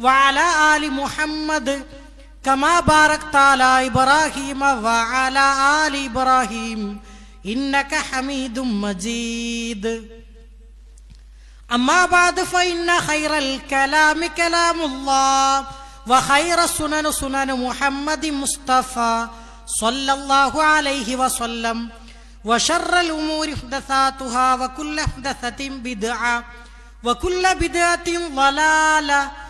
وعلى آل محمد كما باركت على إبراهيم وعلى آل إبراهيم إنك حميد مجيد. أما بعد فإن خير الكلام كلام الله وخير السنن سنن محمد مصطفى صلى الله عليه وسلم وشر الأمور محدثاتها وكل محدثة بدعة وكل بدعة ضلالة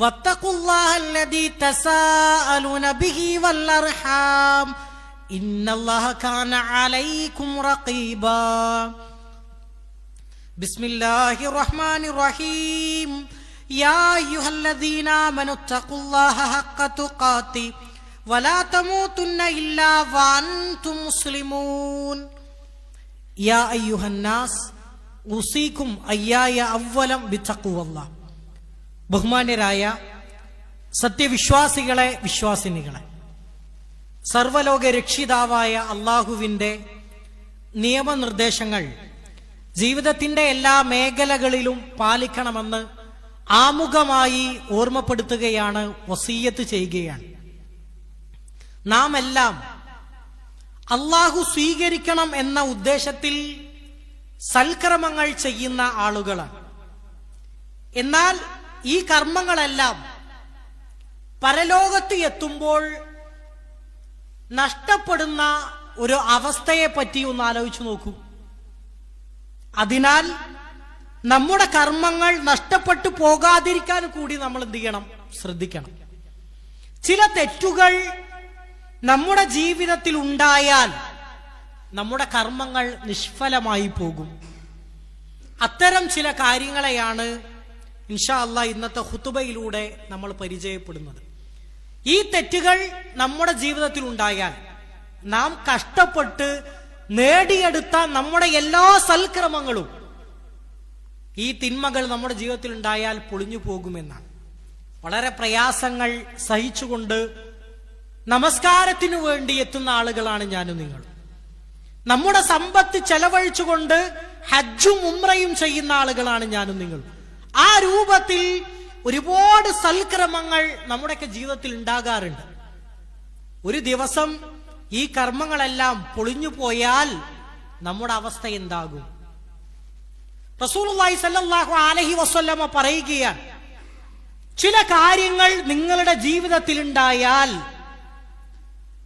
واتقوا الله الذي تساءلون به والأرحام إن الله كان عليكم رقيبا. بسم الله الرحمن الرحيم. يا أيها الذين آمنوا اتقوا الله حق تقاته ولا تموتن إلا وأنتم مسلمون. يا أيها الناس أوصيكم أياي اولا بتقوى الله. ബഹുമാന്യരായ സത്യവിശ്വാസികളെ വിശ്വാസിനികളെ സർവലോക രക്ഷിതാവായ അള്ളാഹുവിന്റെ നിയമനിർദ്ദേശങ്ങൾ ജീവിതത്തിന്റെ എല്ലാ മേഖലകളിലും പാലിക്കണമെന്ന് ആമുഖമായി ഓർമ്മപ്പെടുത്തുകയാണ് വസീയത്ത് ചെയ്യുകയാണ്. നാം എല്ലാം അള്ളാഹു സ്വീകരിക്കണം എന്ന ഉദ്ദേശത്തിൽ സൽക്രമങ്ങൾ ചെയ്യുന്ന ആളുകളാണ്. എന്നാൽ ഈ കർമ്മങ്ങളെല്ലാം പരലോകത്ത് എത്തുമ്പോൾ നഷ്ടപ്പെടുന്ന ഒരു അവസ്ഥയെ പറ്റി ഒന്ന് ആലോചിച്ചു നോക്കൂ. അതിനാൽ നമ്മുടെ കർമ്മങ്ങൾ നഷ്ടപ്പെട്ടു പോകാതിരിക്കാൻ കൂടി നമ്മൾ എന്ത് ചെയ്യണം? ശ്രദ്ധിക്കണം. ചില തെറ്റുകൾ നമ്മുടെ ജീവിതത്തിൽ ഉണ്ടായാൽ നമ്മുടെ കർമ്മങ്ങൾ നിഷ്ഫലമായി പോകും. അത്തരം ചില കാര്യങ്ങളെയാണ് ഇൻഷാ അല്ല ഇന്നത്തെ ഹുത്തുബയിലൂടെ നമ്മൾ പരിചയപ്പെടുന്നത്. ഈ തെറ്റുകൾ നമ്മുടെ ജീവിതത്തിൽ ഉണ്ടായാൽ നാം കഷ്ടപ്പെട്ട് നേടിയെടുത്ത നമ്മുടെ എല്ലാ സൽക്രമങ്ങളും ഈ തിന്മകൾ നമ്മുടെ ജീവിതത്തിൽ ഉണ്ടായാൽ പൊളിഞ്ഞു പോകുമെന്നാണ്. വളരെ പ്രയാസങ്ങൾ സഹിച്ചുകൊണ്ട് നമസ്കാരത്തിനു വേണ്ടി എത്തുന്ന ആളുകളാണ് ഞാനും നിങ്ങൾ നമ്മുടെ സമ്പത്ത് ചെലവഴിച്ചുകൊണ്ട് ഹജ്ജും ഉമ്രയും ചെയ്യുന്ന ആളുകളാണ് ഞാനും നിങ്ങളും. ആ രൂപത്തിൽ ഒരുപാട് സൽക്രമങ്ങൾ നമ്മുടെയൊക്കെ ജീവിതത്തിൽ ഉണ്ടാകാറുണ്ട്. ഒരു ദിവസം ഈ കർമ്മങ്ങളെല്ലാം പൊളിഞ്ഞു പോയാൽ നമ്മുടെ അവസ്ഥ എന്താകും? റസൂലുള്ളാഹി സല്ലാഹു അലൈഹി വസല്ലമ പറയുകയാണ് ചില കാര്യങ്ങൾ നിങ്ങളുടെ ജീവിതത്തിൽ ഉണ്ടായാൽ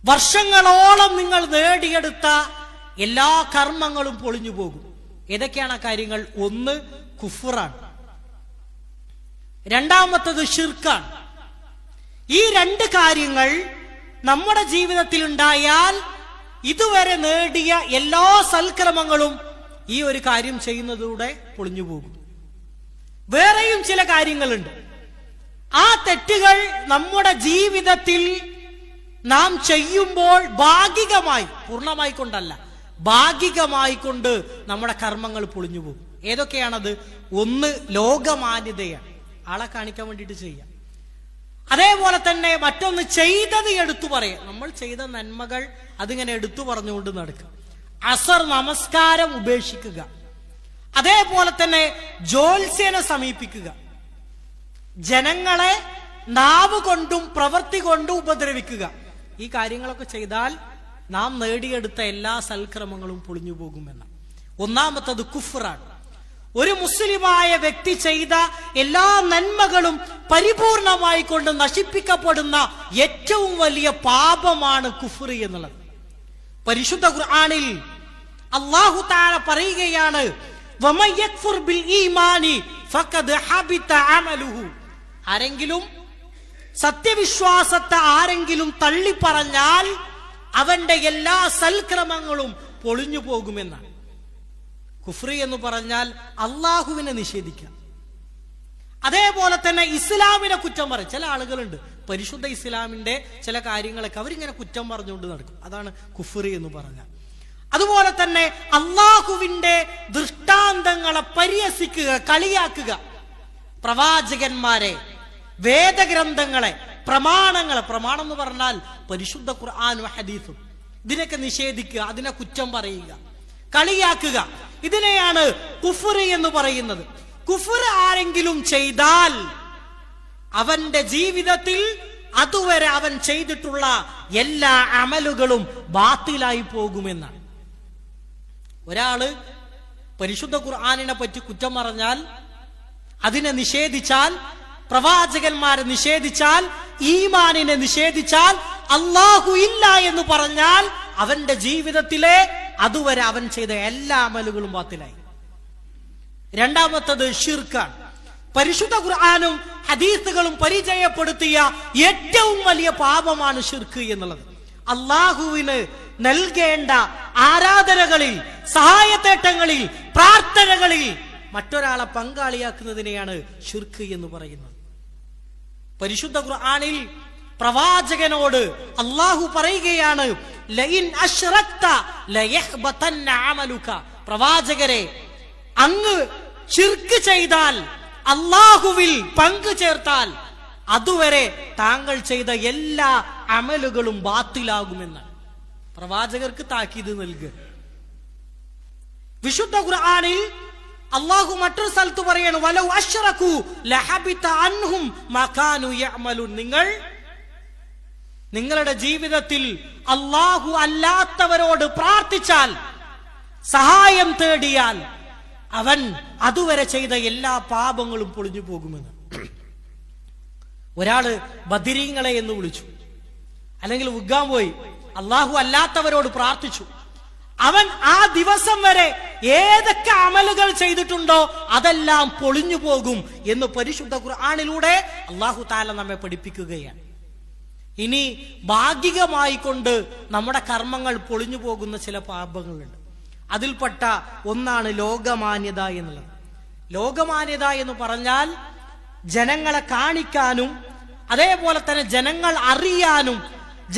വർഷങ്ങളോളം നിങ്ങൾ നേടിയെടുത്ത എല്ലാ കർമ്മങ്ങളും പൊളിഞ്ഞു പോകും. ഏതൊക്കെയാണ് ആ കാര്യങ്ങൾ? ഒന്ന് കുഫറാണ്. രണ്ടാമത്തത് ഷിർക്കാണ് ഈ രണ്ട് കാര്യങ്ങൾ നമ്മുടെ ജീവിതത്തിൽ ഉണ്ടായാൽ ഇതുവരെ നേടിയ എല്ലാ സൽക്രമങ്ങളും ഈ ഒരു കാര്യം ചെയ്യുന്നതിലൂടെ പൊളിഞ്ഞു പോകും. വേറെയും ചില കാര്യങ്ങളുണ്ട്. ആ തെറ്റുകൾ നമ്മുടെ ജീവിതത്തിൽ നാം ചെയ്യുമ്പോൾ ഭാഗികമായി പൂർണമായി കൊണ്ടല്ല ഭാഗികമായി കൊണ്ട് നമ്മുടെ കർമ്മങ്ങൾ പൊളിഞ്ഞു പോകും. ഏതൊക്കെയാണത്? ഒന്ന് ലോകമാന്യതയാണ്. ആളെ കാണിക്കാൻ വേണ്ടിയിട്ട് ചെയ്യാം. അതേപോലെ തന്നെ മറ്റൊന്ന് ചെയ്തത് എടുത്തു പറയാം. നമ്മൾ ചെയ്ത നന്മകൾ അതിങ്ങനെ എടുത്തു പറഞ്ഞുകൊണ്ട് നടക്കുക. അസർ നമസ്കാരം ഉപേക്ഷിക്കുക. അതേപോലെ തന്നെ ജോത്സ്യനെ സമീപിക്കുക. ജനങ്ങളെ നാവ് കൊണ്ടും പ്രവൃത്തി കൊണ്ടും ഉപദ്രവിക്കുക. ഈ കാര്യങ്ങളൊക്കെ ചെയ്താൽ നാം നേടിയെടുത്ത എല്ലാ സൽക്രമങ്ങളും പൊളിഞ്ഞു പോകുമെന്ന്. ഒന്നാമത്തത് കുഫറാണ്. ഒരു മുസ്ലിമായ വ്യക്തി ചെയ്ത എല്ലാ നന്മകളും പരിപൂർണമായി കൊണ്ട് നശിപ്പിക്കപ്പെടുന്ന ഏറ്റവും വലിയ പാപമാണ് കുഫറി എന്നുള്ളത് പരിശുദ്ധ ഖുർആനിൽ അള്ളാഹു താഴെ പറയുകയാണ്. ആരെങ്കിലും സത്യവിശ്വാസത്തെ ആരെങ്കിലും തള്ളിപ്പറഞ്ഞാൽ അവന്റെ എല്ലാ സൽക്രമങ്ങളും പൊളിഞ്ഞു പോകുമെന്നാണ് കുഫ്രി എന്ന് പറഞ്ഞാൽ അള്ളാഹുവിനെ നിഷേധിക്കാം. അതേപോലെ തന്നെ ഇസ്ലാമിനെ കുറ്റം പറയും. ചില ആളുകളുണ്ട് പരിശുദ്ധ ഇസ്ലാമിന്റെ ചില കാര്യങ്ങളൊക്കെ അവരിങ്ങനെ കുറ്റം പറഞ്ഞുകൊണ്ട് നടക്കും. അതാണ് കുഫ്രി എന്ന് പറഞ്ഞാൽ. അതുപോലെ തന്നെ അള്ളാഹുവിന്റെ ദൃഷ്ടാന്തങ്ങളെ പരിഹസിക്കുക കളിയാക്കുക. പ്രവാചകന്മാരെ വേദഗ്രന്ഥങ്ങളെ പ്രമാണങ്ങളെ പ്രമാണം എന്ന് പറഞ്ഞാൽ പരിശുദ്ധ ഖുർആാനും ഹദീസും. ഇതിനൊക്കെ നിഷേധിക്കുക അതിനെ കുറ്റം പറയുക കളിയാക്കുക. ഇതിനെയാണ് കുഫർ എന്ന് പറയുന്നത്. കുഫർ ആരെങ്കിലും ചെയ്താൽ അവന്റെ ജീവിതത്തിൽ അതുവരെ അവൻ ചെയ്തിട്ടുള്ള എല്ലാ അമലുകളും ബാത്തിലായി പോകുമെന്നാണ്. ഒരാൾ പരിശുദ്ധ ഖുർആാനിനെ പറ്റി കുറ്റം പറഞ്ഞാൽ അതിനെ നിഷേധിച്ചാൽ പ്രവാചകന്മാരെ നിഷേധിച്ചാൽ ഈമാനിനെ നിഷേധിച്ചാൽ അള്ളാഹു ഇല്ല എന്ന് പറഞ്ഞാൽ അവന്റെ ജീവിതത്തിലെ അതുവരെ അവൻ ചെയ്ത എല്ലാ അമലുകളും ബാത്തിലായി. രണ്ടാമത്തത് ഷിർക്കാണ് പരിശുദ്ധ ഖുർആാനും ഹദീസുകളും പരിചയപ്പെടുത്തിയ ഏറ്റവും വലിയ പാപമാണ് ഷിർക്ക് എന്നുള്ളത്. അള്ളാഹുവിന് നൽകേണ്ട ആരാധനകളിൽ സഹായത്തേട്ടങ്ങളിൽ പ്രാർത്ഥനകളിൽ മറ്റൊരാളെ പങ്കാളിയാക്കുന്നതിനെയാണ് ഷിർക്ക് എന്ന് പറയുന്നത്. പരിശുദ്ധ ഖുർആനിൽ പ്രവാചകനോട് അള്ളാഹു പറയുകയാണ് പ്രവാചകരെ അങ്ങ് ചിർക്ക് ചെയ്താൽ അള്ളാഹുവിൽ പങ്കു ചേർത്താൽ അതുവരെ താങ്കൾ ചെയ്ത എല്ലാ അമലുകളും ബാത്തിലാകുമെന്ന് പ്രവാചകർക്ക് താക്കീത് നൽകുക. വിശുദ്ധ ഖുർആനിൽ അള്ളാഹു മറ്റൊരു സ്ഥലത്ത് പറയണം നിങ്ങൾ നിങ്ങളുടെ ജീവിതത്തിൽ അള്ളാഹു അല്ലാത്തവരോട് പ്രാർത്ഥിച്ചാൽ സഹായം തേടിയാൽ അവൻ അതുവരെ ചെയ്ത എല്ലാ പാപങ്ങളും പൊളിഞ്ഞു പോകുമെന്ന്. ഒരാൾ ബദിരീങ്ങളെ എന്ന് വിളിച്ചു. അല്ലെങ്കിൽ ഉഗ്ഗാൻ പോയി. അള്ളാഹു അല്ലാത്തവരോട് പ്രാർത്ഥിച്ചു. അവൻ ആ ദിവസം വരെ ഏതൊക്കെ അമലുകൾ ചെയ്തിട്ടുണ്ടോ അതെല്ലാം പൊളിഞ്ഞു പോകും എന്ന് പരിശുദ്ധ ഖുർആാനിലൂടെ അള്ളാഹു താല നമ്മെ പഠിപ്പിക്കുകയാണ്. ഇനി ഭാഗികമായി കൊണ്ട് നമ്മുടെ കർമ്മങ്ങൾ പൊളിഞ്ഞു പോകുന്ന ചില പാപങ്ങളുണ്ട്. അതിൽപ്പെട്ട ഒന്നാണ് ലോകമാന്യത എന്നുള്ളത്. ലോകമാന്യത എന്ന് പറഞ്ഞാൽ ജനങ്ങളെ കാണിക്കാനും അതേപോലെ തന്നെ ജനങ്ങൾ അറിയാനും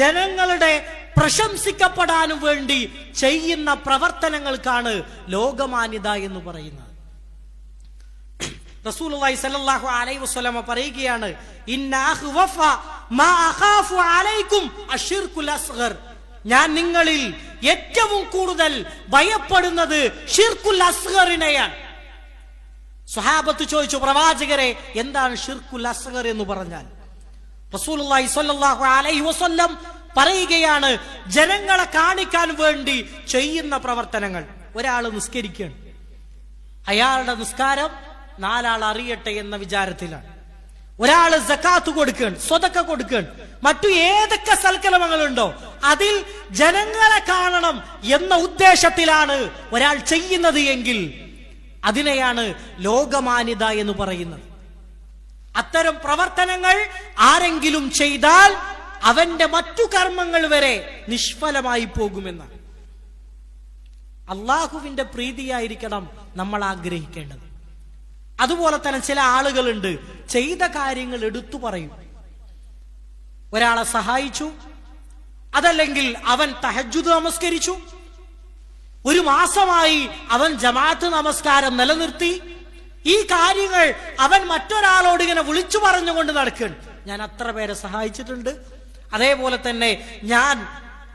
ജനങ്ങളുടെ പ്രശംസിക്കപ്പെടാനും വേണ്ടി ചെയ്യുന്ന പ്രവർത്തനങ്ങൾക്കാണ് ലോകമാന്യത എന്ന് പറയുന്നത്. റസൂൽ അലൈഹി വസല്ലമ പറയുകയാണ് ഇന്ന ഞാൻ നിങ്ങളിൽ ഏറ്റവും കൂടുതൽ ഭയപ്പെടുന്നത് ഷിർക്കുൽ അസ്ഗറിനെയാണ്. സ്വഹാബത്ത് ചോദിച്ചു പ്രവാചകരെ എന്താണ് ഷിർക്കുൽ അസ്ഹർ എന്ന് പറഞ്ഞാൽ? റസൂലുള്ളാഹി സ്വല്ലല്ലാഹു അലൈഹി വസല്ലം പറയുകയാണ് ജനങ്ങളെ കാണിക്കാൻ വേണ്ടി ചെയ്യുന്ന പ്രവർത്തനങ്ങൾ. ഒരാൾ നിസ്കരിക്കുകയാണ്. അയാളുടെ നിസ്കാരം നാലാൾ അറിയട്ടെ എന്ന വിചാരത്തിലാണ്. ഒരാൾ ജക്കാത്ത് കൊടുക്കുകയാണ് സ്വതക്ക കൊടുക്കുകയാണ്. മറ്റു ഏതൊക്കെ സൽക്കലമങ്ങളുണ്ടോ അതിൽ ജനങ്ങളെ കാണണം എന്ന ഉദ്ദേശത്തിലാണ് ഒരാൾ ചെയ്യുന്നത് എങ്കിൽ അതിനെയാണ് ലോകമാന്യത എന്ന് പറയുന്നത്. അത്തരം പ്രവർത്തനങ്ങൾ ആരെങ്കിലും ചെയ്താൽ അവന്റെ മറ്റു കർമ്മങ്ങൾ വരെ നിഷ്ഫലമായി പോകുമെന്നാണ്. അള്ളാഹുവിന്റെ പ്രീതിയായിരിക്കണം നമ്മൾ ആഗ്രഹിക്കേണ്ടത്. അതുപോലെ തന്നെ ചില ആളുകളുണ്ട്. ചെയ്ത കാര്യങ്ങൾ എടുത്തു പറയും. ഒരാളെ സഹായിച്ചു. അതല്ലെങ്കിൽ അവൻ തഹജുദ് നമസ്കരിച്ചു. ഒരു മാസമായി അവൻ ജമാഅത്ത് നമസ്കാരം നിലനിർത്തി. ഈ കാര്യങ്ങൾ അവൻ മറ്റൊരാളോട് ഇങ്ങനെ വിളിച്ചു പറഞ്ഞുകൊണ്ട് നടക്കുകയാണ്. ഞാൻ അത്ര പേരെ സഹായിച്ചിട്ടുണ്ട്. അതേപോലെ തന്നെ ഞാൻ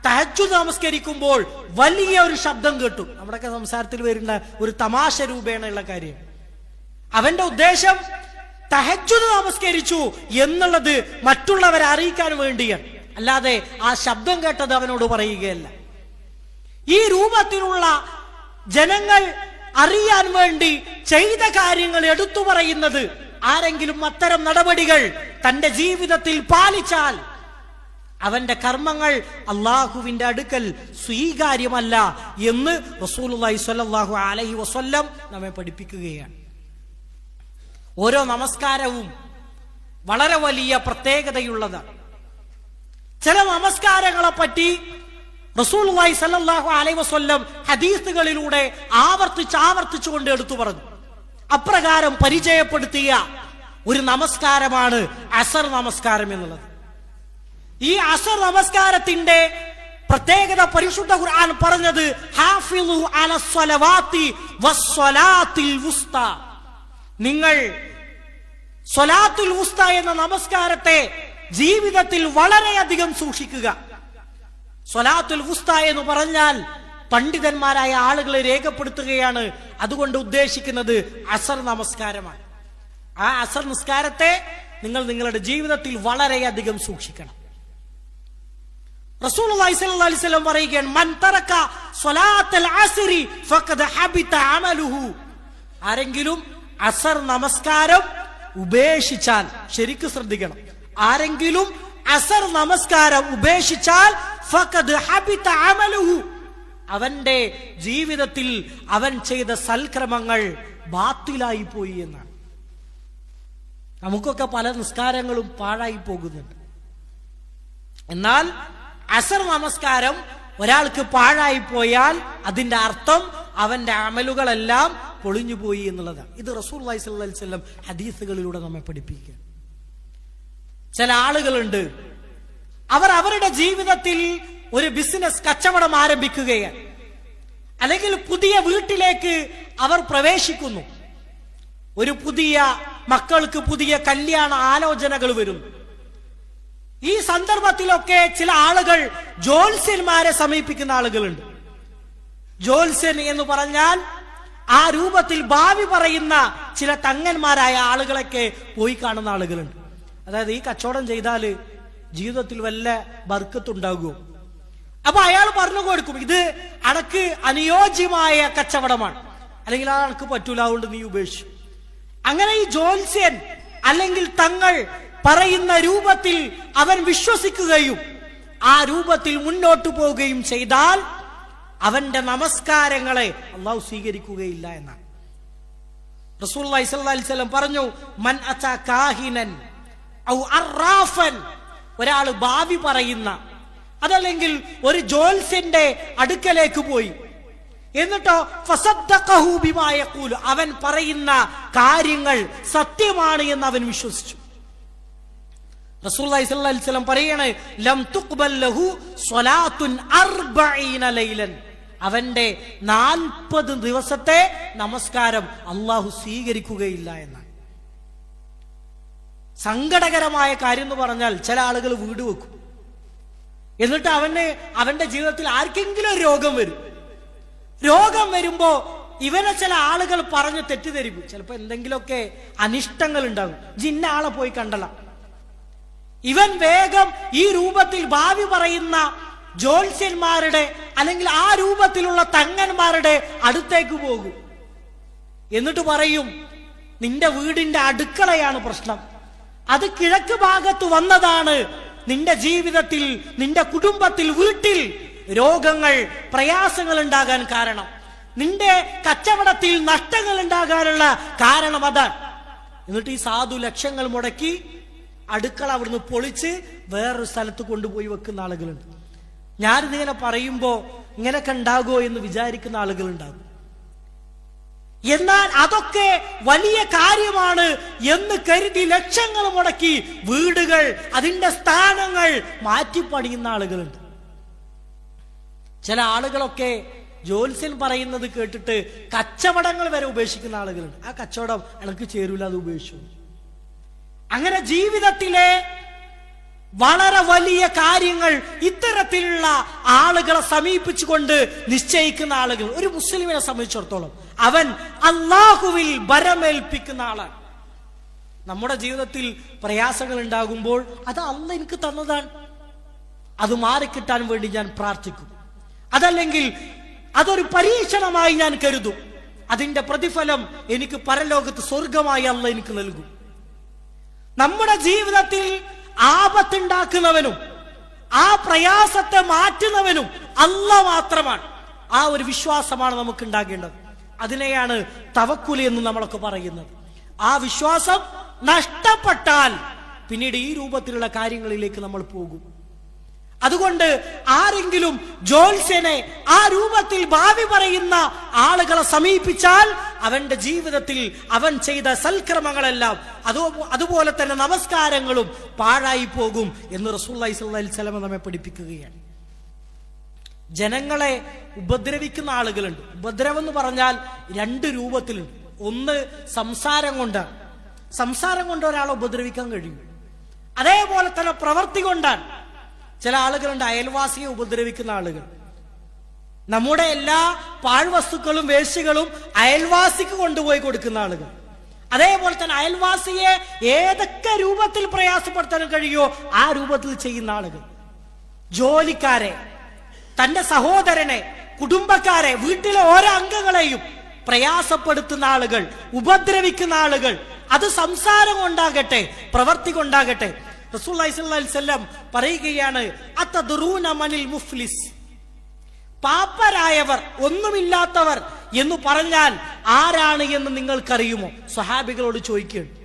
തഹജു നമസ്കരിക്കുമ്പോൾ വലിയ ഒരു ശബ്ദം കേട്ടു. നമ്മുടെയൊക്കെ സംസാരത്തിൽ വരുന്ന ഒരു തമാശ രൂപേണയുള്ള കാര്യം. അവന്റെ ഉദ്ദേശം തഹജ്ജുദ് നമസ്കരിച്ചു എന്നുള്ളത് മറ്റുള്ളവരെ അറിയിക്കാൻ വേണ്ടിയാണ്. അല്ലാതെ ആ ശബ്ദം കേട്ടത് അവനോട് പറയുകയല്ല. ഈ രൂപത്തിലുള്ള ജനങ്ങൾ അറിയാൻ വേണ്ടി ചെയ്ത കാര്യങ്ങൾ എടുത്തു പറയുന്നത് ആരെങ്കിലും അത്തരം നടപടികൾ തന്റെ ജീവിതത്തിൽ പാലിച്ചാൽ അവന്റെ കർമ്മങ്ങൾ അള്ളാഹുവിന്റെ അടുക്കൽ സ്വീകാര്യമല്ല എന്ന് റസൂലുള്ളാഹി സ്വല്ലല്ലാഹു അലൈഹി വസല്ലം നമ്മെ പഠിപ്പിക്കുകയാണ്. ഓരോ നമസ്കാരവും വളരെ വലിയ പ്രത്യേകതയുള്ളതാണ് ചില നമസ്കാരങ്ങളെ പറ്റി റസൂലുള്ളാഹി സല്ലാഹു അലൈഹി വസല്ലം ഹദീസുകളിലൂടെ ആവർത്തിച്ച് ആവർത്തിച്ചുകൊണ്ട് എടുത്തു പറഞ്ഞു. അപ്രകാരം പരിചയപ്പെടുത്തിയ ഒരു നമസ്കാരമാണ് അസർ നമസ്കാരം എന്നുള്ളത്. ഈ അസർ നമസ്കാരത്തിന്റെ പ്രത്യേകത പരിശുദ്ധ ഖുർആൻ പറഞ്ഞത് ഹാഫിളു അല സ്വലവാത്തി വസ്വലാത്തിൽ വുസ്ത. നിങ്ങൾ സ്വലാത്തുൽ വുസ്ത എന്ന നമസ്കാരത്തെ ജീവിതത്തിൽ വളരെയധികം സൂക്ഷിക്കുക. സ്വലാത്തുൽ ഉസ്ത എന്ന് പറഞ്ഞാൽ പണ്ഡിതന്മാരായ ആളുകളെ രേഖപ്പെടുത്തുകയാണ് അതുകൊണ്ട് ഉദ്ദേശിക്കുന്നത് അസർ നമസ്കാരമാണ്. ആ അസർ നിസ്കാരത്തെ നിങ്ങൾ നിങ്ങളുടെ ജീവിതത്തിൽ വളരെയധികം സൂക്ഷിക്കണം. റസൂൽ സ്വല്ലല്ലാഹു അലൈഹി വസല്ലം പറയുകയാണ് മൻ തറക്ക ആരെങ്കിലും അസർ നമസ്കാരം ഉപേക്ഷിച്ചാൽ ശരിക്കും ശ്രദ്ധിക്കണം. ആരെങ്കിലും അസർ നമസ്കാരം ഉപേക്ഷിച്ചാൽ അവന്റെ ജീവിതത്തിൽ അവൻ ചെയ്ത സൽക്രമങ്ങൾ ബാത്തിലായി പോയി എന്നാണ്. നമുക്കൊക്കെ പല നിസ്കാരങ്ങളും പാഴായി പോകുന്നുണ്ട്. എന്നാൽ അസർ നമസ്കാരം ഒരാൾക്ക് പാഴായി പോയാൽ അതിന്റെ അർത്ഥം അവന്റെ അമലുകളെല്ലാം പൊളിഞ്ഞു പോയി എന്നുള്ളതാണ്. ഇത് റസൂൽ വൈസല്ലം ഹദീസുകളിലൂടെ നമ്മെ പഠിപ്പിക്കുക ചില ആളുകളുണ്ട്. അവർ അവരുടെ ജീവിതത്തിൽ ഒരു ബിസിനസ് കച്ചവടം ആരംഭിക്കുകയാണ്. അല്ലെങ്കിൽ പുതിയ വീട്ടിലേക്ക് അവർ പ്രവേശിക്കുന്നു. ഒരു പുതിയ മക്കൾക്ക് പുതിയ കല്യാണ ആലോചനകൾ വരുന്നു. ഈ സന്ദർഭത്തിലൊക്കെ ചില ആളുകൾ ജ്യോത്സ്യന്മാരെ സമീപിക്കുന്ന ആളുകളുണ്ട്. ജ്യോത്സ്യൻ എന്ന് പറഞ്ഞാൽ ആ രൂപത്തിൽ ഭാവി പറയുന്ന ചില തങ്ങന്മാരായ ആളുകളൊക്കെ പോയി കാണുന്ന ആളുകളുണ്ട്. അതായത് ഈ കച്ചവടം ചെയ്താൽ ജീവിതത്തിൽ വല്ല ബർക്കത്തുണ്ടാകുമോ അപ്പൊ അയാൾ പറഞ്ഞു കൊടുക്കും ഇത് അടക്ക് അനുയോജ്യമായ കച്ചവടമാണ്. അല്ലെങ്കിൽ ആ അനക്ക് പറ്റൂല അതുകൊണ്ട് നീ ഉപേക്ഷിച്ചു. അങ്ങനെ ഈ ജ്യോത്സ്യൻ അല്ലെങ്കിൽ തങ്ങൾ പറയുന്ന രൂപത്തിൽ അവൻ വിശ്വസിക്കുകയും ആ രൂപത്തിൽ മുന്നോട്ടു പോവുകയും ചെയ്താൽ അവന്റെ നമസ്കാരങ്ങളെ അള്ളാഹു സ്വീകരിക്കുകയില്ല എന്നാണ്. റസൂൽ വസല്ലം പറഞ്ഞു മൻ കാഹിനൻ ഔ അറാഫൻ. ഒരാൾ ഭാവി പറയുന്ന അതല്ലെങ്കിൽ ഒരു ജോൽസിന്റെ അടുക്കലേക്ക് പോയി. എന്നിട്ടോ അവൻ പറയുന്ന കാര്യങ്ങൾ സത്യമാണ് എന്ന് അവൻ വിശ്വസിച്ചു. ലം സ്വലാത്തുൻ അർബഈന ലൈലൻ. അവന്റെ നാൽപ്പത് ദിവസത്തെ നമസ്കാരം അള്ളാഹു സ്വീകരിക്കുകയില്ല എന്നാണ്. സങ്കടകരമായ കാര്യം എന്ന് പറഞ്ഞാൽ ചില ആളുകൾ വീട് വെക്കും. എന്നിട്ട് അവന് അവന്റെ ജീവിതത്തിൽ ആർക്കെങ്കിലും ഒരു രോഗം വരും. രോഗം വരുമ്പോ ഇവനെ ചില ആളുകൾ പറഞ്ഞ് തെറ്റിദ്ധരിക്കും ചിലപ്പോ എന്തെങ്കിലുമൊക്കെ അനിഷ്ടങ്ങൾ ഉണ്ടാകും. ജിന്ന ആളെ പോയി കണ്ടല ഇവൻ വേഗം ഈ രൂപത്തിൽ ഭാവി പറയുന്ന ജ്യോത്സ്യന്മാരുടെ അല്ലെങ്കിൽ ആ രൂപത്തിലുള്ള തങ്ങന്മാരുടെ അടുത്തേക്ക് പോകും. എന്നിട്ട് പറയും നിന്റെ വീടിന്റെ അടുക്കളയാണ് പ്രശ്നം. അത് കിഴക്ക് ഭാഗത്ത് വന്നതാണ്. നിന്റെ ജീവിതത്തിൽ നിന്റെ കുടുംബത്തിൽ വീട്ടിൽ രോഗങ്ങൾ പ്രയാസങ്ങൾ ഉണ്ടാകാൻ കാരണം. നിന്റെ കച്ചവടത്തിൽ നഷ്ടങ്ങൾ ഉണ്ടാകാനുള്ള കാരണം അതാണ്. എന്നിട്ട് ഈ സാധു ലക്ഷങ്ങൾ മുടക്കി അടുക്കള അവിടുന്ന് പൊളിച്ച് വേറൊരു സ്ഥലത്ത് കൊണ്ടുപോയി വെക്കുന്ന ആളുകളുണ്ട്. ഞാനിതിങ്ങനെ പറയുമ്പോ ഇങ്ങനെയൊക്കെ ഉണ്ടാകുമോ എന്ന് വിചാരിക്കുന്ന ആളുകളുണ്ടാകും. എന്നാൽ അതൊക്കെ വലിയ കാര്യമാണ് എന്ന് കരുതി ലക്ഷങ്ങൾ മുടക്കി വീടുകൾ അതിന്റെ സ്ഥാനങ്ങൾ മാറ്റിപ്പണിയുന്ന ആളുകളുണ്ട്. ചില ആളുകളൊക്കെ ജ്യോത്സ്യൻ പറയുന്നത് കേട്ടിട്ട് കച്ചവടങ്ങൾ വരെ ഉപേക്ഷിക്കുന്ന ആളുകളുണ്ട്. ആ കച്ചവടം എനിക്ക് ചേരൂല അത് ഉപേക്ഷിച്ചു. അങ്ങനെ ജീവിതത്തിലെ വളരെ വലിയ കാര്യങ്ങൾ ഇത്തരത്തിലുള്ള ആളുകളെ സമീപിച്ചുകൊണ്ട് നിശ്ചയിക്കുന്ന ആളുകൾ. ഒരു മുസ്ലിമിനെ സംബന്ധിച്ചിടത്തോളം അവൻ അള്ളാഹുവിൽ ബരമേൽപ്പിക്കുന്ന ആളാണ്. നമ്മുടെ ജീവിതത്തിൽ പ്രയാസങ്ങൾ ഉണ്ടാകുമ്പോൾ അത് അല്ല എനിക്ക് തന്നതാണ്. അത് മാറിക്കിട്ടാൻ വേണ്ടി ഞാൻ പ്രാർത്ഥിക്കും. അതല്ലെങ്കിൽ അതൊരു പരീക്ഷണമായി ഞാൻ കരുതും. അതിന്റെ പ്രതിഫലം എനിക്ക് പരലോകത്ത് സ്വർഗമായി അല്ല എനിക്ക് നൽകും. നമ്മുടെ ജീവിതത്തിൽ ആപത്തുണ്ടാക്കുന്നവനും ആ പ്രയാസത്തെ മാറ്റുന്നവനും അല്ല മാത്രമാണ്. ആ ഒരു വിശ്വാസമാണ് നമുക്ക് ഉണ്ടാകേണ്ടത് അതിനെയാണ് തവക്കുലി എന്ന് നമ്മളൊക്കെ പറയുന്നത്. ആ വിശ്വാസം നഷ്ടപ്പെട്ടാൽ പിന്നീട് ഈ രൂപത്തിലുള്ള കാര്യങ്ങളിലേക്ക് നമ്മൾ പോകും. അതുകൊണ്ട് ആരെങ്കിലും ജോത്സ്യനെ ആ രൂപത്തിൽ ഭാവി പറയുന്ന ആളുകളെ സമീപിച്ചാൽ അവന്റെ ജീവിതത്തിൽ അവൻ ചെയ്ത സൽക്രമങ്ങളെല്ലാം അതോ അതുപോലെ തന്നെ നമസ്കാരങ്ങളും പാഴായി പോകും എന്ന് റസൂല്ലി സ്വലമ നമ്മെ പഠിപ്പിക്കുകയാണ്. ജനങ്ങളെ ഉപദ്രവിക്കുന്ന ആളുകളുണ്ട്. ഉപദ്രവം എന്ന് പറഞ്ഞാൽ രണ്ട് രൂപത്തിലുണ്ട്. ഒന്ന് സംസാരം കൊണ്ടാണ്. സംസാരം കൊണ്ട് ഒരാളെ ഉപദ്രവിക്കാൻ കഴിയും. അതേപോലെ തന്നെ പ്രവൃത്തി കൊണ്ടാണ്. ചില ആളുകളുണ്ട് അയൽവാസിയെ ഉപദ്രവിക്കുന്ന ആളുകൾ. നമ്മുടെ എല്ലാ പാഴ്വസ്തുക്കളും വേശികളും അയൽവാസിക്ക് കൊണ്ടുപോയി കൊടുക്കുന്ന ആളുകൾ. അതേപോലെ തന്നെ അയൽവാസിയെ ഏതൊക്കെ രൂപത്തിൽ പ്രയാസപ്പെടുത്താൻ കഴിയുമോ ആ രൂപത്തിൽ ചെയ്യുന്ന ആളുകൾ. ജോലിക്കാരെ തന്റെ സഹോദരനെ കുടുംബക്കാരെ വീട്ടിലെ ഓരോ അംഗങ്ങളെയും പ്രയാസപ്പെടുത്തുന്ന ആളുകൾ ഉപദ്രവിക്കുന്ന ആളുകൾ. അത് സംസാരം കൊണ്ടാകട്ടെ പ്രവർത്തി കൊണ്ടാകട്ടെ പറയുകയാണ് മുഫ്ലിസ്. പാപ്പരായവർ ഒന്നുമില്ലാത്തവർ എന്ന് പറഞ്ഞാൽ ആരാണ് എന്ന് നിങ്ങൾക്കറിയുമോ? സ്വഹാബികളോട് ചോദിക്കുകയാണ്.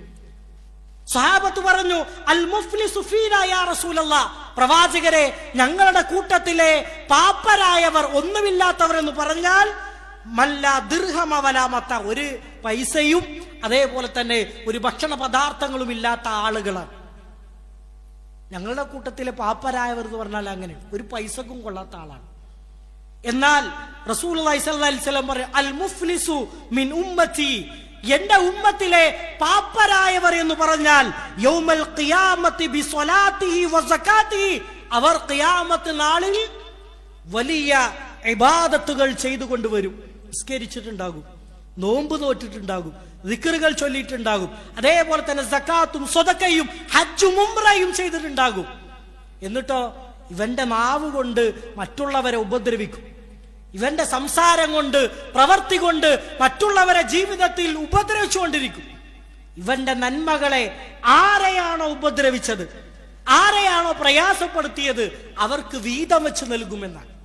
സ്വഹാബത്ത് പറഞ്ഞു അൽ മുഫ്ലിസു ഫീനാ യാ റസൂലല്ലാ. പ്രവാചകരെ ഞങ്ങളുടെ കൂട്ടത്തിലെ പാപ്പരായവർ ഒന്നുമില്ലാത്തവർ എന്ന് പറഞ്ഞാൽ മല്ല ദീർഘമവലാമത്ത ഒരു പൈസയും അതേപോലെ തന്നെ ഒരു ഭക്ഷണ പദാർത്ഥങ്ങളും ഇല്ലാത്ത ആളുകളാണ്. ഞങ്ങളുടെ കൂട്ടത്തിലെ പാപ്പരായവർ എന്ന് പറഞ്ഞാൽ അങ്ങനെ. ഒരു പൈസക്കും കൊള്ളാത്ത ആളാണ്. എന്നാൽ റസൂൽ അലൈഹിസ്സലാം പറയും അൽ മുഫ്ലിസു മിൻ ഉമ്മത്തി. എന്റെ ഉമ്മത്തിലെ പാപ്പരായവർ എന്ന് പറഞ്ഞാൽ യൗമൽ അവർ ഖിയാമത്ത് നാളിൽ വലിയ ഇബാദത്തുകൾ ചെയ്തുകൊണ്ട് വരും. നിസ്കരിച്ചിട്ടുണ്ടാകും. നോമ്പ് നോറ്റിട്ടുണ്ടാകും ദിക്കറുകൾ ചൊല്ലിയിട്ടുണ്ടാകും. അതേപോലെ തന്നെ സക്കാത്തും സ്വതക്കയും ഹജ്ജും ഉംറയും ചെയ്തിട്ടുണ്ടാകും. എന്നിട്ടോ ഇവന്റെ നാവ് കൊണ്ട് മറ്റുള്ളവരെ ഉപദ്രവിക്കും. ഇവന്റെ സംസാരം കൊണ്ട് പ്രവർത്തി കൊണ്ട് മറ്റുള്ളവരെ ജീവിതത്തിൽ ഉപദ്രവിച്ചുകൊണ്ടിരിക്കും. ഇവന്റെ നന്മകളെ ആരെയാണോ ഉപദ്രവിച്ചത്? ആരെയാണോ പ്രയാസപ്പെടുത്തിയത്? അവർക്ക് വീതം വെച്ച് നൽകുമെന്നാണ്.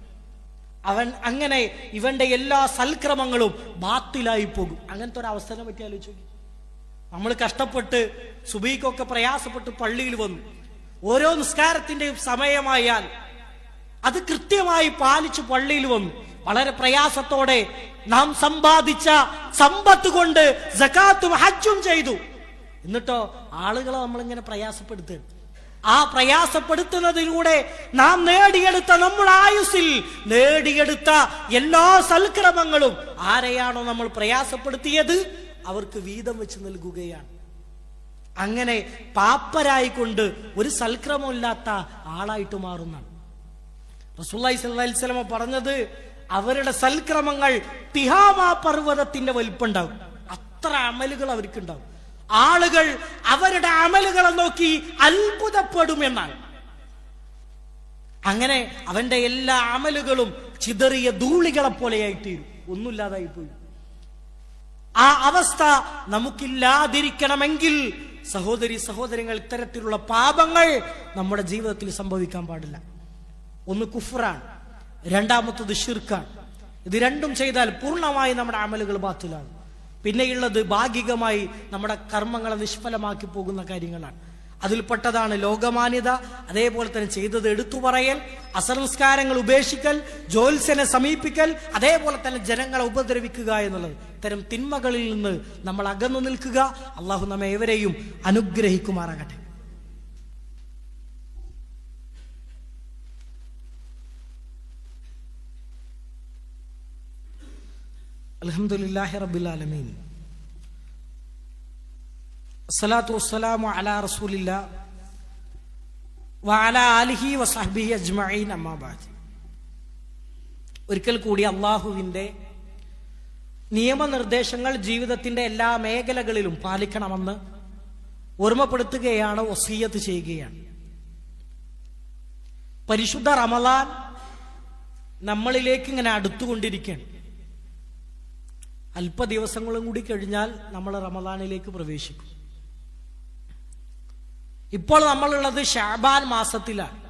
അവൻ അങ്ങനെ ഇവന്റെ എല്ലാ സൽക്രമങ്ങളും ബാത്തിലായി പോകും. അങ്ങനത്തെ ഒരു അവസ്ഥനെ പറ്റി ആലോചിച്ചു. നമ്മൾ കഷ്ടപ്പെട്ട് സുബീക്കൊക്കെ പ്രയാസപ്പെട്ട് പള്ളിയിൽ വന്നു. ഓരോ നിസ്കാരത്തിന്റെയും സമയമായാൽ അത് കൃത്യമായി പാലിച്ച് പള്ളിയിൽ വന്നു. വളരെ പ്രയാസത്തോടെ നാം സമ്പാദിച്ച സമ്പത്ത് കൊണ്ട് ജക്കാത്തും ഹജ്ജും ചെയ്തു. എന്നിട്ടോ ആളുകളെ നമ്മളിങ്ങനെ പ്രയാസപ്പെടുത്തുക ആ പ്രയാസപ്പെടുത്തുന്നതിലൂടെ നാം നേടിയെടുത്ത നമ്മുടെ ആയുസ്സിൽ നേടിയെടുത്ത എല്ലാ സൽക്രമങ്ങളും ആരെയാണോ നമ്മൾ പ്രയാസപ്പെടുത്തിയത്? അവർക്ക് വീതം വെച്ച് നൽകുകയാണ്. അങ്ങനെ പാപ്പരായിക്കൊണ്ട് ഒരു സൽക്രമമില്ലാത്ത ആളായിട്ട് മാറുന്നതാണ്. റസൂല്ലി സ്വല്ലി സ്വലമ പറഞ്ഞത് അവരുടെ സൽക്രമങ്ങൾ തിഹാമാ പർവതത്തിന്റെ വലിപ്പുണ്ടാവും അത്ര അമലുകൾ അവർക്കുണ്ടാവും ആളുകൾ അവരുടെ അമലുകളെ നോക്കി അത്ഭുതപ്പെടുമെന്നാണ് അങ്ങനെ അവന്റെ എല്ലാ അമലുകളും ചിതറിയ ധൂളികളെ പോലെയായി തീരും ഒന്നുമില്ലാതായി പോയി ആ അവസ്ഥ നമുക്കില്ലാതിരിക്കണമെങ്കിൽ സഹോദരി സഹോദരങ്ങൾ ഇത്തരത്തിലുള്ള പാപങ്ങൾ നമ്മുടെ ജീവിതത്തിൽ സംഭവിക്കാൻ പാടില്ല. ഒന്ന് കുഫറാണ്. രണ്ടാമത്തത് ഷിർക്കാണ് ഇത് രണ്ടും ചെയ്താൽ പൂർണമായി നമ്മുടെ അമലുകൾ ബാത്തിലാണ് പിന്നെയുള്ളത് ഭാഗികമായി നമ്മുടെ കർമ്മങ്ങളെ നിഷ്ഫലമാക്കി പോകുന്ന കാര്യങ്ങളാണ്. അതിൽപ്പെട്ടതാണ് ലോകമാന്യത അതേപോലെ തന്നെ ചെയ്തത് എടുത്തു പറയൽ അസംസ്കാരങ്ങൾ ഉപേക്ഷിക്കൽ ജോത്സ്യനെ സമീപിക്കൽ അതേപോലെ തന്നെ ജനങ്ങളെ ഉപദ്രവിക്കുക എന്നുള്ളത്. ഇത്തരം തിന്മകളിൽ നിന്ന് നമ്മൾ അകന്നു നിൽക്കുക. അള്ളാഹു നമ്മെ ഏവരെയും അനുഗ്രഹിക്കുമാറാകട്ടെ. അലഹമുല്ലാഹി റബുലാലമീൻ അസ്സലാത്തു വസ്സലാമു അലാ റസൂലില്ല വാല ആലിഹി വസാഹബി അജ്മഈൻ. അമ്മാബാദ് ഒരിക്കൽ കൂടി അള്ളാഹുവിന്റെ നിയമനിർദ്ദേശങ്ങൾ ജീവിതത്തിന്റെ എല്ലാ മേഖലകളിലും പാലിക്കണമെന്ന് ഓർമ്മപ്പെടുത്തുകയാണ് ഒസീയത്ത് ചെയ്യുകയാണ്. പരിശുദ്ധ റമലാൻ നമ്മളിലേക്ക് ഇങ്ങനെ അടുത്തുകൊണ്ടിരിക്കുകയാണ്. അല്പ ദിവസങ്ങളും കൂടി കഴിഞ്ഞാൽ നമ്മൾ റമദാനിലേക്ക് പ്രവേശിക്കും. ഇപ്പോൾ നമ്മളുള്ളത് ഷാബാൻ മാസത്തിലാണ്.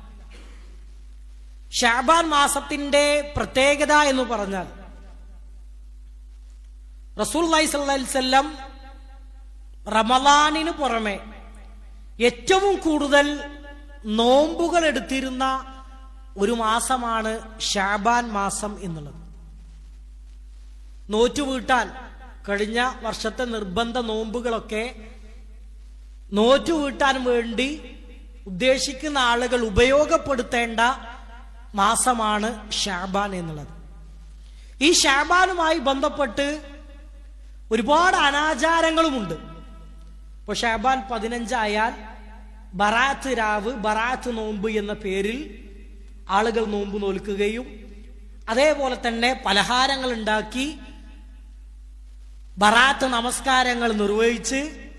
ഷാബാൻ മാസത്തിന്റെ പ്രത്യേകത എന്ന് പറഞ്ഞാൽ റസൂൽ സല്ലം റമദാനിന് പുറമെ ഏറ്റവും കൂടുതൽ നോമ്പുകൾ എടുത്തിരുന്ന ഒരു മാസമാണ് ഷാബാൻ മാസം എന്നുള്ളത്. നോറ്റുവീട്ടാൻ കഴിഞ്ഞ വർഷത്തെ നിർബന്ധ നോമ്പുകളൊക്കെ നോറ്റുവീട്ടാൻ വേണ്ടി ഉദ്ദേശിക്കുന്ന ആളുകൾ ഉപയോഗപ്പെടുത്തേണ്ട മാസമാണ് ഷാബാൻ എന്നുള്ളത്. ഈ ഷാബാനുമായി ബന്ധപ്പെട്ട് ഒരുപാട് അനാചാരങ്ങളുമുണ്ട്. ഇപ്പോൾ ഷാബാൻ പതിനഞ്ചായാൽ ബറാത്ത് രാവ് ബറാത്ത് നോമ്പ് എന്ന പേരിൽ ആളുകൾ നോമ്പ് നോൽക്കുകയും അതേപോലെ തന്നെ പലഹാരങ്ങൾ ഉണ്ടാക്കി ബറാത്ത് നമസ്കാരങ്ങൾ നിർവഹിച്ച്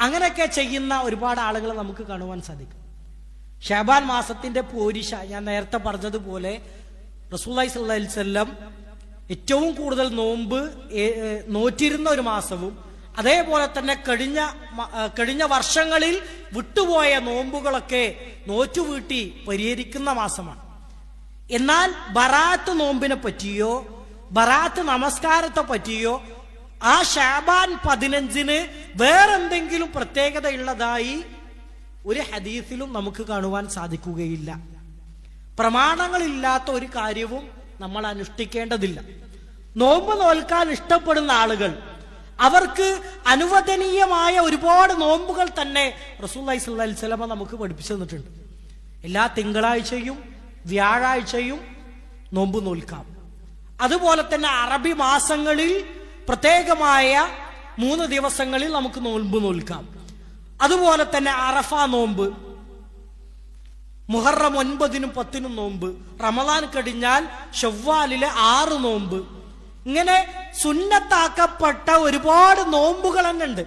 അങ്ങനെയൊക്കെ ചെയ്യുന്ന ഒരുപാട് ആളുകൾ നമുക്ക് കാണുവാൻ സാധിക്കും. ഷാബാൻ മാസത്തിന്റെ പോരിശ ഞാൻ നേരത്തെ പറഞ്ഞതുപോലെ റസൂല്ലി സ്വല്ലം ഏറ്റവും കൂടുതൽ നോമ്പ് നോറ്റിരുന്ന ഒരു മാസവും അതേപോലെ തന്നെ കഴിഞ്ഞ കഴിഞ്ഞ വർഷങ്ങളിൽ വിട്ടുപോയ നോമ്പുകളൊക്കെ നോറ്റുവീട്ടി പരിഹരിക്കുന്ന മാസമാണ്. എന്നാൽ ബറാത്ത് നോമ്പിനെ പറ്റിയോ ബറാത്ത് നമസ്കാരത്തെ പറ്റിയോ ആ ഷാബാൻ പതിനഞ്ചിന് വേറെന്തെങ്കിലും പ്രത്യേകതയുള്ളതായി ഒരു ഹദീസിലും നമുക്ക് കാണുവാൻ സാധിക്കുകയില്ല. പ്രമാണങ്ങളില്ലാത്ത ഒരു കാര്യവും നമ്മൾ അനുഷ്ഠിക്കേണ്ടതില്ല. നോമ്പ് നോൽക്കാൻ ഇഷ്ടപ്പെടുന്ന ആളുകൾ അവർക്ക് അനുവദനീയമായ ഒരുപാട് നോമ്പുകൾ തന്നെ റസൂല്ലി സ്വല്ലി സ്വലമ നമുക്ക് പഠിപ്പിച്ചു തന്നിട്ടുണ്ട്. എല്ലാ തിങ്കളാഴ്ചയും വ്യാഴാഴ്ചയും നോമ്പ് നോൽക്കാം. അതുപോലെ തന്നെ അറബി മാസങ്ങളിൽ പ്രത്യേകമായ മൂന്ന് ദിവസങ്ങളിൽ നമുക്ക് നോമ്പ് നോൽക്കാം. അതുപോലെ തന്നെ അറഫ നോമ്പ് മുഹറം ഒൻപതിനും പത്തിനും നോമ്പ് റമദാൻ കഴിഞ്ഞാൽ ഷവ്വാലിലെ ആറ് നോമ്പ്. ഇങ്ങനെ സുന്നത്താക്കപ്പെട്ട ഒരുപാട് നോമ്പുകൾ തന്നെ ഉണ്ട്.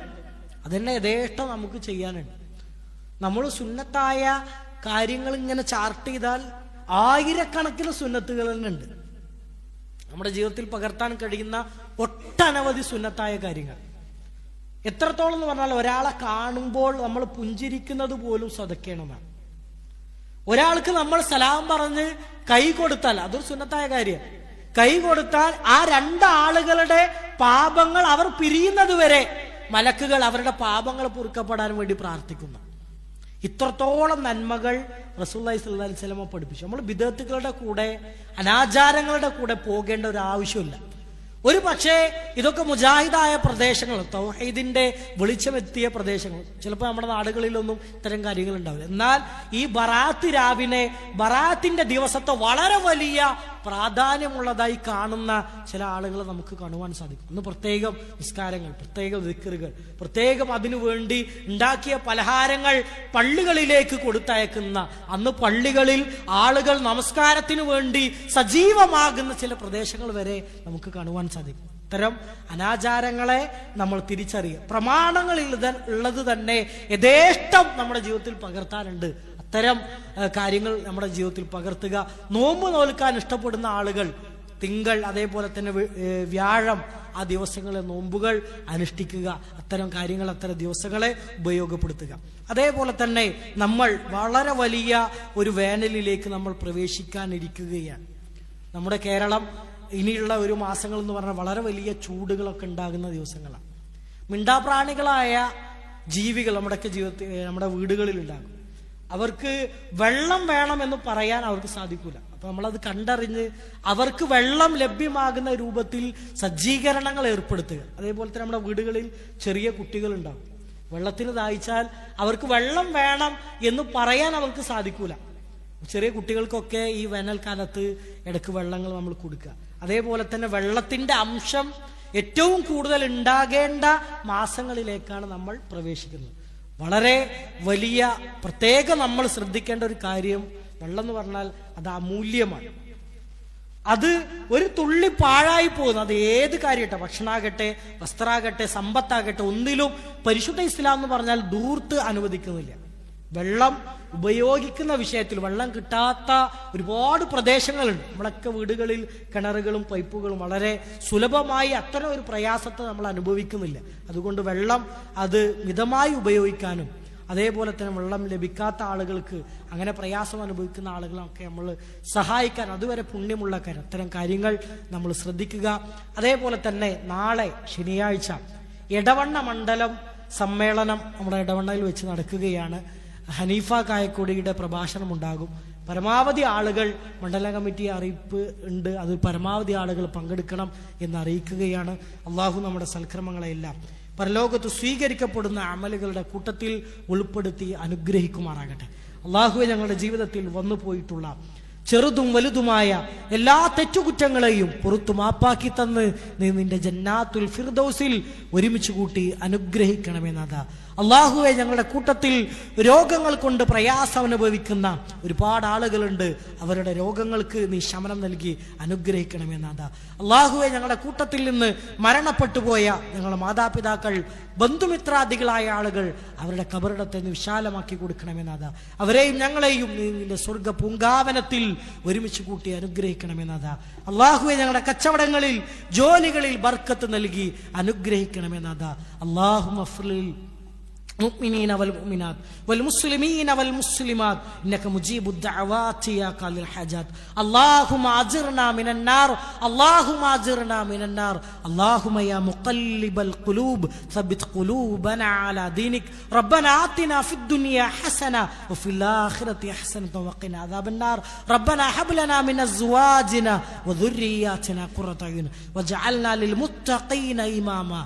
അതന്നെ യഥേഷ്ടം നമുക്ക് ചെയ്യാനുണ്ട്. നമ്മൾ സുന്നത്തായ കാര്യങ്ങൾ ഇങ്ങനെ ചാർട്ട് ചെയ്താൽ ആയിരക്കണക്കിന് സുന്നത്തുകൾ തന്നെ ഉണ്ട്. നമ്മുടെ ജീവിതത്തിൽ പകർത്താൻ കഴിയുന്ന ഒട്ടനവധി സുന്നത്തായ കാര്യങ്ങൾ. എത്രത്തോളം എന്ന് പറഞ്ഞാൽ ഒരാളെ കാണുമ്പോൾ നമ്മൾ പുഞ്ചിരിക്കുന്നത് പോലും സ്വതക്കേണമെന്നാണ് ഒരാൾക്ക് നമ്മൾ സലാം പറഞ്ഞ് കൈ കൊടുത്താൽ അതൊരു സുന്നത്തായ കാര്യം. കൈ കൊടുത്താൽ ആ രണ്ടാളുകളുടെ പാപങ്ങൾ അവർ പിരിയുന്നത് വരെ മലക്കുകൾ അവരുടെ പാപങ്ങൾ പൊറുക്കപ്പെടാൻ വേണ്ടി പ്രാർത്ഥിക്കുന്നു. ഇത്രത്തോളം നന്മകൾ റസൂല്ലി സ്വല്ലി സ്വലമ പഠിപ്പിച്ചു. നമ്മൾ വിദഗ്ധുക്കളുടെ കൂടെ അനാചാരങ്ങളുടെ കൂടെ പോകേണ്ട ഒരു ആവശ്യമില്ല. ഒരു പക്ഷേ ഇതൊക്കെ മുജാഹിദായ പ്രദേശങ്ങൾ തൗഹീദിന്റെ വെളിച്ചമെത്തിയ പ്രദേശങ്ങൾ. ചിലപ്പോൾ നമ്മുടെ നാടുകളിലൊന്നും ഇത്തരം കാര്യങ്ങൾ ഉണ്ടാവില്ല എന്നാൽ ഈ ബറാത്ത് രാവിനെ ബറാത്തിന്റെ ദിവസത്തെ വളരെ വലിയ പ്രാധാന്യമുള്ളതായി കാണുന്ന ചില ആളുകളെ നമുക്ക് കാണുവാൻ സാധിക്കും. ഒന്ന് പ്രത്യേകം നിസ്കാരങ്ങൾ പ്രത്യേക ദിക്കറുകൾ പ്രത്യേകം അതിനുവേണ്ടി ഉണ്ടാക്കിയ പലഹാരങ്ങൾ പള്ളികളിലേക്ക് കൊടുത്തയക്കുന്ന അന്ന് പള്ളികളിൽ ആളുകൾ നമസ്കാരത്തിന് വേണ്ടി സജീവമാകുന്ന ചില പ്രദേശങ്ങൾ വരെ നമുക്ക് കാണുവാൻ സാധിക്കും ഇത്തരം അനാചാരങ്ങളെ നമ്മൾ തിരിച്ചറിയുക പ്രമാണങ്ങളിൽ ഉള്ളത് തന്നെ യഥേഷ്ടം നമ്മുടെ ജീവിതത്തിൽ പകർത്താനുണ്ട്. അത്തരം കാര്യങ്ങൾ നമ്മുടെ ജീവിതത്തിൽ പകർത്തുക. നോമ്പ് നോൽക്കാൻ ഇഷ്ടപ്പെടുന്ന ആളുകൾ തിങ്കൾ അതേപോലെ തന്നെ വ്യാഴം ആ ദിവസങ്ങളെ നോമ്പുകൾ അനുഷ്ഠിക്കുക. അത്തരം കാര്യങ്ങൾ അത്തരം ദിവസങ്ങളെ ഉപയോഗപ്പെടുത്തുക. അതേപോലെ തന്നെ നമ്മൾ വളരെ വലിയ ഒരു വേനലിലേക്ക് നമ്മൾ പ്രവേശിക്കാനിരിക്കുകയാണ്. നമ്മുടെ കേരളം ഇനിയുള്ള ഒരു മാസങ്ങൾ എന്ന് പറഞ്ഞാൽ വളരെ വലിയ ചൂടുകളൊക്കെ ഉണ്ടാകുന്ന ദിവസങ്ങളാണ്. മിണ്ടാപ്രാണികളായ ജീവികൾ നമ്മുടെയൊക്കെ ജീവിതത്തിൽ നമ്മുടെ വീടുകളിൽ ഉണ്ടാകും. അവർക്ക് വെള്ളം വേണം എന്ന് പറയാൻ അവർക്ക് സാധിക്കൂല. അപ്പൊ നമ്മളത് കണ്ടറിഞ്ഞ് അവർക്ക് വെള്ളം ലഭ്യമാകുന്ന രൂപത്തിൽ സജ്ജീകരണങ്ങൾ ഏർപ്പെടുത്തുക. അതേപോലെ തന്നെ നമ്മുടെ വീടുകളിൽ ചെറിയ കുട്ടികൾ ഉണ്ടാകും വെള്ളത്തിന് ദാഹിച്ചാൽ അവർക്ക് വെള്ളം വേണം എന്ന് പറയാൻ അവർക്ക് സാധിക്കൂല. ചെറിയ കുട്ടികൾക്കൊക്കെ ഈ വേനൽക്കാലത്ത് ഇടയ്ക്ക് വെള്ളങ്ങൾ നമ്മൾ കൊടുക്കുക. അതേപോലെ തന്നെ വെള്ളത്തിന്റെ അംശം ഏറ്റവും കൂടുതൽ ഉണ്ടാകേണ്ട മാസങ്ങളിലേക്കാണ് നമ്മൾ പ്രവേശിക്കുന്നത്. വളരെ വലിയ പ്രത്യേക നമ്മൾ ശ്രദ്ധിക്കേണ്ട ഒരു കാര്യം വെള്ളം എന്ന് പറഞ്ഞാൽ അത് അമൂല്യമാണ്. അത് ഒരു തുള്ളി പാഴായി പോകുന്നു. അത് ഏത് കാര്യമാകട്ടെ ഭക്ഷണമാകട്ടെ വസ്ത്രാകട്ടെ സമ്പത്താകട്ടെ ഒന്നിലും പരിശുദ്ധ ഇസ്ലാം എന്ന് പറഞ്ഞാൽ ദൂർത്ത് അനുവദിക്കുന്നില്ല. വെള്ളം ഉപയോഗിക്കുന്ന വിഷയത്തിൽ വെള്ളം കിട്ടാത്ത ഒരുപാട് പ്രദേശങ്ങളുണ്ട്. നമ്മളൊക്കെ വീടുകളിൽ കിണറുകളും പൈപ്പുകളും വളരെ സുലഭമായി അത്തരം ഒരു പ്രയാസത്തെ നമ്മൾ അനുഭവിക്കുന്നില്ല. അതുകൊണ്ട് വെള്ളം അത് മിതമായി ഉപയോഗിക്കാനും അതേപോലെ തന്നെ വെള്ളം ലഭിക്കാത്ത ആളുകൾക്ക് അങ്ങനെ പ്രയാസം അനുഭവിക്കുന്ന ആളുകളൊക്കെ നമ്മൾ സഹായിക്കാൻ അതുവരെ പുണ്യമുള്ള കാര്യം. അത്തരം കാര്യങ്ങൾ നമ്മൾ ശ്രദ്ധിക്കുക. അതേപോലെ തന്നെ നാളെ ശനിയാഴ്ച ഇടവണ്ണ മണ്ഡലം സമ്മേളനം നമ്മുടെ ഇടവണ്ണയിൽ വെച്ച് നടക്കുകയാണ്. ഹനീഫ കായക്കൊടിയുടെ പ്രഭാഷണം ഉണ്ടാകും പരമാവധി ആളുകൾ മണ്ഡല കമ്മിറ്റി അറിയിപ്പ് ഉണ്ട്. അത് പരമാവധി ആളുകൾ പങ്കെടുക്കണം എന്ന് അറിയിക്കുകയാണ് അള്ളാഹു നമ്മുടെ സൽക്രമങ്ങളെല്ലാം പരലോകത്ത് സ്വീകരിക്കപ്പെടുന്ന അമലുകളുടെ കൂട്ടത്തിൽ ഉൾപ്പെടുത്തി അനുഗ്രഹിക്കുമാറാകട്ടെ. അള്ളാഹുവെ ഞങ്ങളുടെ ജീവിതത്തിൽ വന്നു പോയിട്ടുള്ള ചെറുതും വലുതുമായ എല്ലാ തെറ്റുകുറ്റങ്ങളെയും പുറത്തു മാപ്പാക്കി തന്ന് നീ നിന്റെ ജന്നാത്തുൽ ഫിർദൗസിൽ ഒരുമിച്ച് കൂട്ടി അനുഗ്രഹിക്കണമെന്നതാ അള്ളാഹുവെ ഞങ്ങളുടെ കൂട്ടത്തിൽ രോഗങ്ങൾ കൊണ്ട് പ്രയാസം അനുഭവിക്കുന്ന ഒരുപാട് ആളുകളുണ്ട്. അവരുടെ രോഗങ്ങൾക്ക് നീ ശമനം നൽകി അനുഗ്രഹിക്കണമെന്നാഥ അള്ളാഹുവെ ഞങ്ങളുടെ കൂട്ടത്തിൽ നിന്ന് മരണപ്പെട്ടു പോയ ഞങ്ങളുടെ മാതാപിതാക്കൾ ബന്ധുമിത്രാദികളായ ആളുകൾ അവരുടെ കബറിടത്തെ നീ വിശാലമാക്കി കൊടുക്കണമെന്നാ അവരെയും ഞങ്ങളെയും നീ നിന്റെ സ്വർഗ പൂങ്കാവനത്തിൽ ഒരുമിച്ച് കൂട്ടി അനുഗ്രഹിക്കണമെന്നാഥ അള്ളാഹുവെ ഞങ്ങളുടെ കച്ചവടങ്ങളിൽ ജോലികളിൽ ബർക്കത്ത് നൽകി അനുഗ്രഹിക്കണമെന്നാഥ അള്ളാഹു المؤمنين والمؤمنات والمسلمين والمسلمات. إنك مجيب الدعوات يا قال الحاجات. اللهم أجرنا من النار. اللهم أجرنا من النار. اللهم يا مقلب القلوب ثبت قلوبنا على دينك. ربنا آتنا في الدنيا حسنة وفي الآخرة حسنة وقنا عذاب النار. ربنا هب لنا من أزواجنا وذرياتنا قرة عين واجعلنا للمتقين إماما.